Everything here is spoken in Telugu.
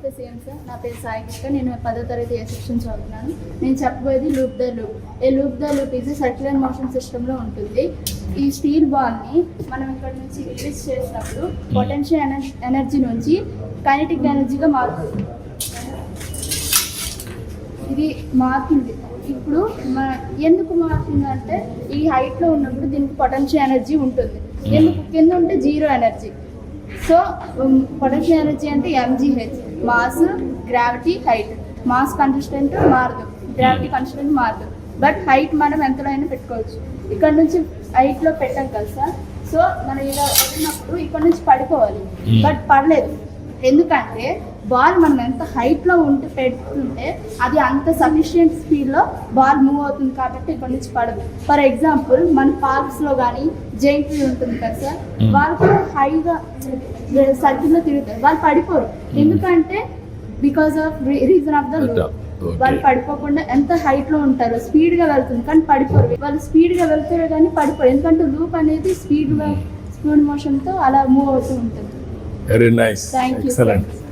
నమస్తే సీఎం సార్. నా పేరు సాయి కృష్ణ నేను పదో తరగతి ఏ సెక్షన్ చదువుతున్నాను. నేను చెప్పబోయేది loop the loop. A loop the loop ఇది సర్క్యులర్ మోషన్ సిస్టంలో ఉంటుంది. ఈ స్టీల్ బాల్ని మనం ఇక్కడ నుంచి రిలీజ్ చేసినప్పుడు పొటెన్షియల్ ఎనర్జీ నుంచి కైనటిక్ ఎనర్జీగా మారుతుంది. ఇది మారుతుంది. ఇప్పుడు మన ఎందుకు మారుతుందంటే ఈ హైట్లో ఉన్నప్పుడు దీనికి పొటెన్షియల్ ఎనర్జీ ఉంటుంది. ఎందుకు? కింద ఉంటే zero energy so potential energy అంటే MGH mass gravity height mass consistent మారదు. గ్రావిటీ కన్సిస్టెంట్ మారదు. బట్ హైట్ మనం ఎంతలో అయినా పెట్టుకోవచ్చు. ఇక్కడ నుంచి హైట్లో పెట్టాం కదా సార్ సో మనం ఇలా వదిలినప్పుడు ఇక్కడ నుంచి పడిపోవాలి. Hmm. బట్ పడలేదు. ఎందుకంటే బాల్ మనం ఎంత హైట్లో ఉంటే పెట్టుకుంటే అది అంత సఫిషియంట్ స్పీడ్లో బాల్ మూవ్ అవుతుంది కాబట్టి ఇక్కడ నుంచి పడదు. ఫర్ ఎగ్జాంపుల్ మన పార్క్స్లో కానీ జైంట్ వీల్ ఉంటుంది కదా సార్ Hmm. వాళ్ళు కూడా హైగా సర్కిల్లో తిరుగుతారు. వాళ్ళు పడిపోరు. ఎందుకంటే because of reason of the. వాళ్ళు పడిపోకుండా ఎంత హైట్లో ఉంటారు స్పీడ్గా వెళ్తుంది. కానీ పడిపోరు. వాళ్ళు స్పీడ్గా వెళ్తారు కానీ పడిపోరు. ఎందుకంటే లూప్ అనేది స్పీడ్ స్పీడ్ మోషన్తో అలా మూవ్ అవుతూ ఉంటుంది. Very nice excellent